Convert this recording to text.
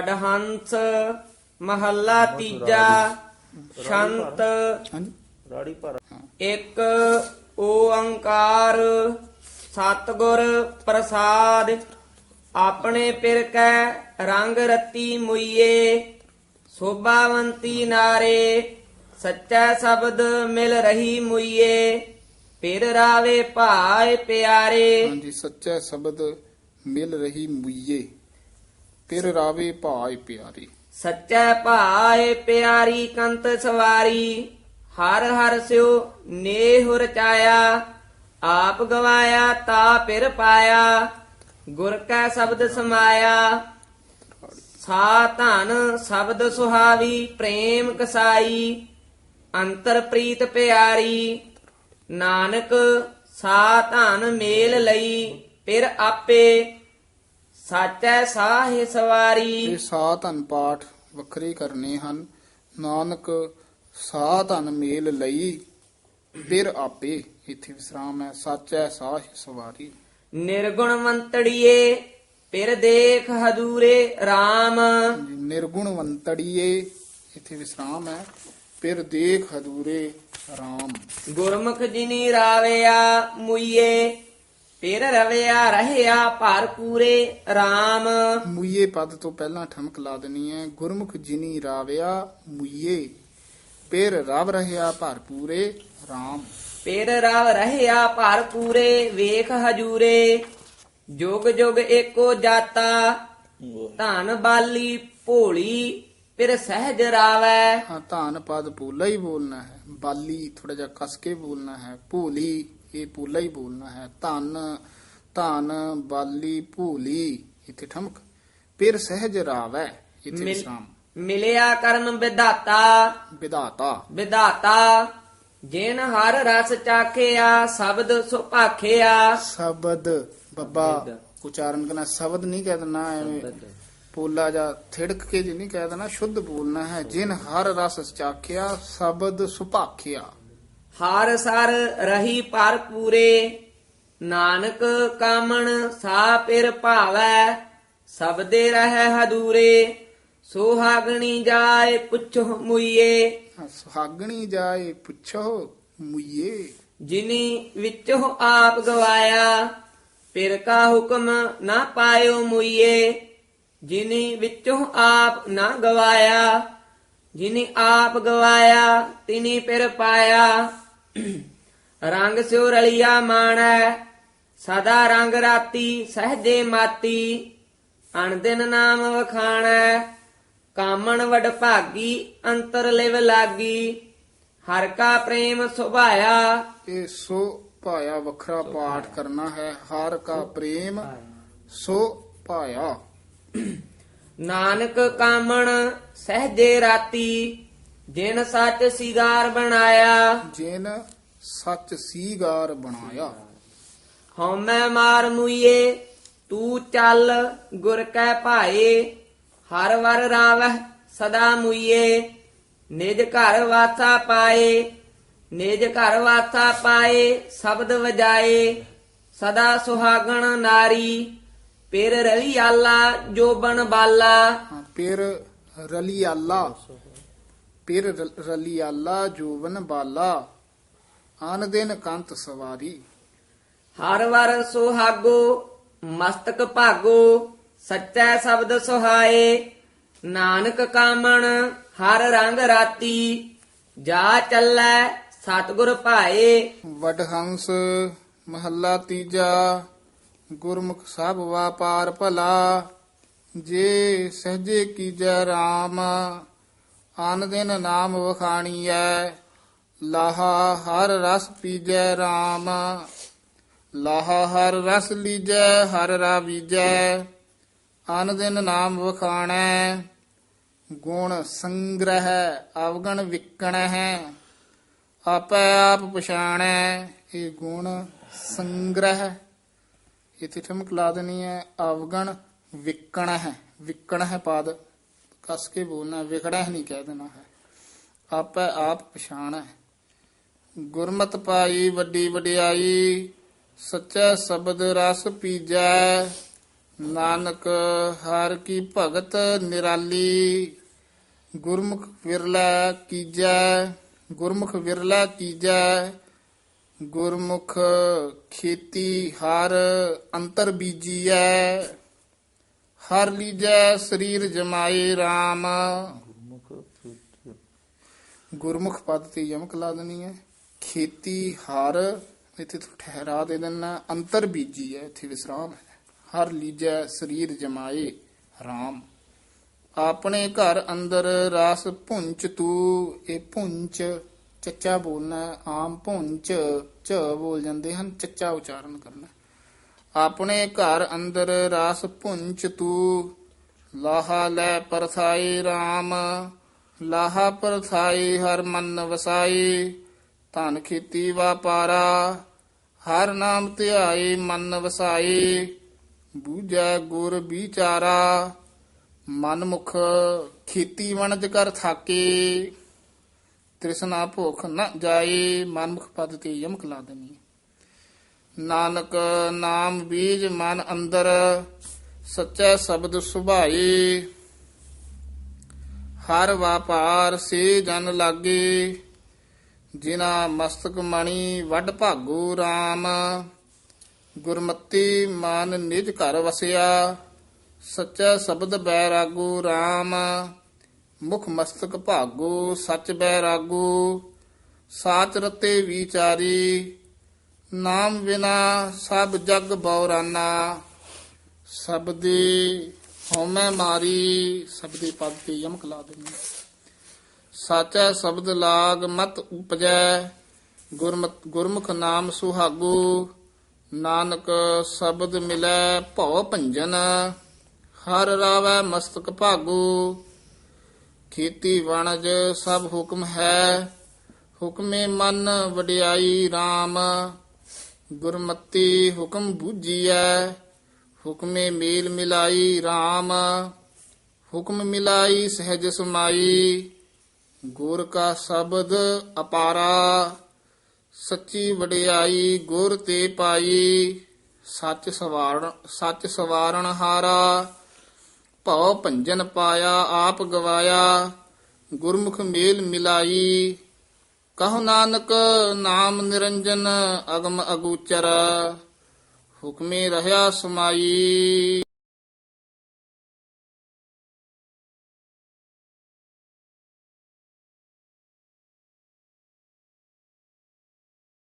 ਅਡਹੰਸ ਮਹੱਲਾ ਤੀਜਾ ਸ਼ੰਤ ਹਾਂਜੀ। ਰਾੜੀ ਭਰ। ਇੱਕ ਓੰਕਾਰ ਸਤਿਗੁਰ ਪ੍ਰਸਾਦ ਆਪਣੇ ਪਿਰ ਕੈ ਰੰਗ ਰਤੀ ਮੁਈਏ ਸੋਭਾਵੰਤੀ ਨਾਰੇ ਸੱਚਾ ਸ਼ਬਦ ਮਿਲ ਰਹੀ ਮੁਈਏ ਪਿਰ ਰਾਵੇ ਭਾਏ ਪਿਆਰੇ। ਹਾਂਜੀ ਸੱਚਾ ਸ਼ਬਦ ਮਿਲ ਰਹੀ ਮੁਈਏ। ਫਿਰ ਰਾਵੇ ਭਾਇ ਪਿਆਰੀ। ਸੱਚਾ ਭਾਏ ਪਿਆਰੀ ਕੰਤ ਸਵਾਰੀ, ਹਰ ਹਰ ਸਿਓ ਨੇਹ ਰਚਾਇਆ ਆਪ ਗਵਾਇਆ ਤਾ ਪਿਰ ਪਾਇਆ, ਗੁਰ ਕੈ ਸ਼ਬਦ ਸਮਾਇਆ। ਸਾ ਧਨ ਸ਼ਬਦ ਸੁਹਾਵੀ, ਪ੍ਰੇਮ ਕਸਾਈ, ਅੰਤਰ ਪ੍ਰੀਤ ਪਿਆਰੀ। ਨਾਨਕ ਸਾ ਧਨ ਮੇਲ ਲਈ, ਪਿਰ ਆਪੇ ਸਾਚੈ ਸਾਹੇ ਸਵਾਰੀ ਇਹ ਸਾ ਧਨ ਪਾਠ ਵੱਖਰੇ ਕਰਨੇ ਹਨ। ਨਾਨਕ ਸਾ ਧਨ ਮੇਲ ਲਈ ਫਿਰ ਆਪੇ ਇੱਥੇ ਵਿਸਰਾਮ ਹੈ। ਸਾਚੈ ਸਾਹ ਸਵਾਰੀ ਨਿਰਗੁਣਵੰਤੜੀਏ ਪਿਰ ਦੇਖ ਹਦੂਰੇ RAM ਹਾਂਜੀ, ਨਿਰਗੁਣਵੰਤੜੀਏ ਇੱਥੇ ਵਿਸਰਾਮ ਹੈ। ਫਿਰ ਦੇਖ ਹਦੂਰੇ RAM ਗੁਰਮੁਖ ਜਿਨੀ ਰਾਵਿਆ ਮੁਈਏ ਪਿਰ ਰਵਿਆ ਰਹਿਆ ਭਰ ਪੂਰੇ RAM ਮੁਈਏ ਪਦ ਤੋਂ ਪਹਿਲਾਂ ਠਮਕ ਲਾ ਦੇਣੀ ਹੈ ਗੁਰਮੁਖ ਜਿਨੀ ਰਾਵਿਆ ਮੁਈਏ। ਫਿਰ ਰਵ ਰਹਿਆ ਭਰਪੂਰੇ RAM ਪਿਰ ਰਵ ਰਹਿਆ ਭਰ ਪੂਰੇ ਵੇਖ ਹਜੂਰੇ। ਜੁਗ ਜੁਗ ਏਕੋ ਜਾਤਾ ਧਨ ਬਾਲੀ ਭੋਲੀ ਪਿਰ ਸਹਿਜ ਰਾਵੈ। ਹਾਂ ਧਾਨ ਪਦ ਪੂਲਾ ਹੀ ਬੋਲਣਾ ਹੈ ਬਾਲੀ ਥੋੜਾ ਜਿਹਾ ਕਸ ਕੇ ਬੋਲਣਾ ਹੈ ਭੂਲੀ। ਇਹ ਪੂਲਾ ਹੀ ਬੋਲਣਾ ਹੈ। ਧਨ ਧਨ ਬਾਲੀ ਭੂਲੀ ਇੱਥੇ ਠਮਕ। ਫਿਰ ਸਹਿਜ ਰਾਵੈ ਇੱਥੇ ਵਿਸਰਾਮ। ਮਿਲਿਆ ਕਰਮ ਵਿਧਾਤਾ। ਵਿਧਾਤਾ। ਵਿਧਾਤਾ ਜਿਨ ਹਰ ਰਸ ਚਾਖਿਆ ਸ਼ਬਦ ਸੁਭਾਖਿਆ ਸ਼ਬਦ ਬੱਬਾ ਉਚਾਰਨ ਕਰਨਾ ਸ਼ਬਦ ਨਹੀਂ ਕਹਿ ਦੇਣਾ ਐਵੇਂ ਪੋਲਾ ਜਾਂ ਥਿੜਕ ਕੇ ਜੀ ਨਹੀਂ ਕਹਿ ਦੇਣਾ ਸ਼ੁੱਧ ਬੋਲਣਾ ਹੈ। ਜਿਨ ਹਰ ਰਸ ਚਾਖਿਆ ਸ਼ਬਦ ਸੁਭਾਖਿਆ ਹਰ ਸਰ ਰਹੀ ਪਰ ਪੂਰੇ। ਨਾਨਕ ਕਾਮਣ ਸਾ ਪਿਰ ਭਾਵੈ ਸਬਦੇ ਰਹਿ ਹਦੂਰੇ। ਸੋਹਾਗਣੀ ਜਾਏ ਪੁੱਛੋ ਮੁਈਏ। ਸੁਹਾਗਣੀ ਜਾਏ ਪੁੱਛੋ ਮੁਈਏ। ਜਿਨੀ ਵਿੱਚੋਂ ਆਪ ਗਵਾਇਆ ਪਿਰ ਕਾ ਹੁਕਮ ਨਾ ਪਾਇਓ ਮੁਈਏ। ਜਿਨੀ ਵਿੱਚੋਂ ਆਪ ਨਾ ਗਵਾਇਆ ਜਿਨੀ ਆਪ ਗਵਾਇਆ ਤਿਨੀ ਪਿਰ ਪਾਇਆ। ਰੰਗ ਸਿਉ ਰਲਿਆ ਮਾਣੈ ਸਦਾ ਰੰਗ ਰਾਤੀ ਸਹਜੇ ਮਾਤੀ ਅਣਦਿਨ ਨਾਮ ਵਖਾਣੈ ਕਾਮਣ ਵਡ ਭਾਗੀ ਅੰਤਰ ਲਿਵ ਲਾਗੀ ਹਰ ਕਾ ਪ੍ਰੇਮ ਸੁਭਾਇਆ। ਇਹ ਸੋ ਭਾਇਆ ਵੱਖਰਾ ਪਾਠ ਕਰਨਾ ਹੈ ਹਰ ਕਾ ਪ੍ਰੇਮ ਸੋ ਭਾਇਆ। ਨਾਨਕ ਕਾਮਣ ਸਹਜੇ ਰਾਤੀ ਜਿਨ ਸੱਚ ਸਿਗਾਰ ਬਣਾਇਆ ਜਿਨ ਸੱਚ ਸੀਗਾਰ ਬਣਾਇਆ। ਹਉਮੈ ਮਾਰ ਮੁਈਏ ਤੂੰ ਚੱਲ ਗੁਰ ਕੈ ਭਾਏ ਹਰ ਵਰ ਰਾਵਹਿ ਸਦਾ ਮੁਈਏ। ਨਿਜ ਘਰ ਵਾਸਾ ਪਾਏ ਨਿਜ ਘਰ ਵਾਸਾ ਪਾਏ ਸ਼ਬਦ ਵਜਾਏ ਸਦਾ ਸੁਹਾਗਣ ਨਾਰੀ। ਪਿਰ ਰਲੀ ਆਲਾ ਜੋਬਨ ਬਾਲਾ। ਹਾਂ, ਫਿਰ ਰਲੀਆਲਾ ਫਿਰ ਰ- ਰਲੀਆਲਾ ਜੋਵਨ ਬਾਲਾ ਆਨ ਦਿਨ ਕੰਤ ਸਵਾਰੀ। ਹਰ ਵਰ ਸੁਹਾਗੋ ਮਸਤਕ ਭਾਗੋ ਸੱਚਾ ਸ਼ਬਦ ਸੁਹਾਏ। ਨਾਨਕ ਕਾਮਣ ਹਰ ਰੰਗ ਰਾਤੀ ਜਾ ਚੱਲੈ ਸਤਿਗੁਰ ਭਾਏ। ਵਡਹੰਸ ਮਹੱਲਾ ਤੀਜਾ ਗੁਰਮੁਖ ਸਭ ਵਾਪਾਰ ਭਲਾ ਜੇ ਸਹਜੇ ਕੀਜੈ RAM ਅਨ ਦਿਨ ਨਾਮ ਵਖਾਣੀਐ, ਲਾਹਾ ਹਰ ਰਸ ਪੀਜੈ RAM ਲਾਹਾ ਹਰ ਰਸ ਲੀਜੈ, ਹਰ ਰਾਵੀਜੈ ਆਨ ਦਿਨ ਨਾਮ ਵਖਾਣੈ। ਗੁਣ ਸੰਗ੍ਰਹਿ ਅਵਗਣ ਵਿਕਣ ਹੈ ਆਪੈ ਆਪ ਪਛਾਣੈ, ਇਹ ਗੁਣ ਸੰਗ੍ਰਹਿ। ਇਥੇ ਠਮਕ ਲਾ ਦੇਣੀ ਹੈ ਅਵਗਣ ਵਿਕਣ ਹੈ ਵਿਕਣ ਹੈ ਪਾਦ। ਕਸ ਕੇ ਬੋਲਣਾ ਵਿਕੜਾ ਨਹੀਂ ਕਹਿ ਦੇਣਾ ਹੈ। ਆਪੈ ਆਪ ਪਛਾਣੈ ਗੁਰਮਤ ਪਾਈ, ਵੱਡੀ ਵਡਿਆਈ, ਸੱਚਾ ਸ਼ਬਦ ਰਸ ਪੀਜੈ। ਨਾਨਕ, ਹਰ ਕੀ ਭਗਤ ਨਿਰਾਲੀ। ਗੁਰਮੁਖ ਵਿਰਲਾ ਕੀਜੈ, ਗੁਰਮੁਖ ਵਿਰਲਾ ਕੀਜੈ। ਗੁਰਮੁਖ ਖੇਤੀ ਹਰ ਅੰਤਰ ਬੀਜੀਐ। ਹਰ ਲੀਜੈ ਸਰੀਰ ਜਮਾਏ RAM ਗੁਰਮੁਖ ਪਦ ਤੇ ਯਮਕ ਲਾ ਦੇਣੀ ਹੈ। ਖੇਤੀ ਹਰ, ਇੱਥੇ ਤੋਂ ਠਹਿਰਾ ਦੇ ਦੇਣਾ ਅੰਤਰ ਬੀਜੀ ਹੈ, ਇੱਥੇ ਵਿਸਰਾਮ ਹੈ। ਹਰ ਲੀਜੈ ਸਰੀਰ ਜਮਾਏ RAM ਆਪਣੇ ਘਰ ਅੰਦਰ ਰਾਸ ਭੁੰਚ ਤੂੰ, ਇਹ ਪੁੰਚ ਚੱਚਾ ਬੋਲਣਾ, ਆਮ ਭੁੰਚ ਚ ਬੋਲ ਜਾਂਦੇ ਹਨ, ਚੱਚਾ ਉਚਾਰਨ ਕਰਨਾ। ਆਪਣੇ ਘਰ ਅੰਦਰ ਰਾਸ ਪੁੰਚ ਤੂੰ। ਲਾਹਾ ਲੈ ਪਰਥਾਈ RAM ਲਾਹਾ ਪਰਥਾਈ ਹਰ ਮਨ ਵਸਾਈ। ਧਨ ਖੇਤੀ ਵਾਪਾਰਾ, ਹਰ ਨਾਮ ਧਿਆਏ ਮਨ ਵਸਾਈ। ਬੂਝੈ ਗੁਰ ਵਿਚਾਰਾ, ਮਨ ਮੁਖ ਖੇਤੀ ਵਣਜ ਕਰ ਥਾਕੇ। ਤ੍ਰਿਸ਼ਨਾ ਭੁਖ ਨ ਜਾਏ ਮਨ ਮੁਖ ਪਦ ਤੇ ਯਮਕ ਲਾ ਦੇਣੀ। ਨਾਨਕ ਨਾਮ ਬੀਜ ਮਨ ਅੰਦਰ, ਸੱਚੇ ਸ਼ਬਦ ਸੁਭਾਈ। ਹਰ ਵਾਪਾਰ ਸੇ ਜਨ ਲਾਗੇ, ਜਿਨਾ ਮਸਤਕ ਮਣੀ ਵੱਡ ਭਾਗੋ RAM ਗੁਰਮਤੀ ਮਨ ਨਿਜ ਘਰ ਵਸਿਆ, ਸੱਚਾ ਸ਼ਬਦ ਬੈਰਾਗੂ RAM ਮੁਖ ਮਸਤਕ ਭਾਗੋ ਸੱਚ ਬੈਰਾਗੂ ਸਾਚ ਰਤੇ ਵਿਚਾਰੀ ਨਾਮ ਬਿਨਾ ਸਭ ਜਗ ਬੌਰਾਨਾ। ਸਬਦੇ ਹਉਮੈ ਮਾਰੀ ਸਬਦੇ ਪਦ ਤੇ ਯਮਕ ਲਾ ਦੇਣੀ ਸਾਚਾ ਸ਼ਬਦ ਲਾਗ ਮਤ ਉਪਜੈ, ਗੁਰਮਤ, ਗੁਰਮੁਖ ਨਾਮ ਸੁਹਾਗੂ। ਨਾਨਕ ਸ਼ਬਦ ਮਿਲੈ ਭਉ ਭੰਜਨ, ਹਰ ਰਾਵੈ ਮਸਤਕ ਭਾਗੂ। ਖੇਤੀ ਵਣਜ ਸਭ ਹੁਕਮ ਹੈ, ਹੁਕਮੇ ਮਨ ਵਡਿਆਈ RAM ਗੁਰਮਤੀ ਹੁਕਮ ਬੂਝੀਐ, ਹੁਕਮੇ ਮੇਲ ਮਿਲਾਈ RAM ਹੁਕਮ ਮਿਲਾਈ ਸਹਿਜ ਸਮਾਈ, ਗੁਰ ਕਾ ਸ਼ਬਦ ਅਪਾਰਾ, ਸੱਚੀ ਵਡਿਆਈ ਗੁਰ ਤੇ ਪਾਈ, ਸੱਚ ਸਵਾਰਨ ਸੱਚ ਸਵਾਰਨ ਹਾਰਾ, ਭਉ ਭੰਜਨ ਪਾਇਆ, ਆਪ ਗਵਾਇਆ, ਗੁਰਮੁਖ ਮੇਲ ਮਿਲਾਈ ਕਹੋ ਨਾਨਕ ਨਾਮ ਨਿਰੰਜਨ ਅਗਮ ਅਗੂਚਰ ਹੁਕਮੇ ਰਹਾ ਸਮਾਈ।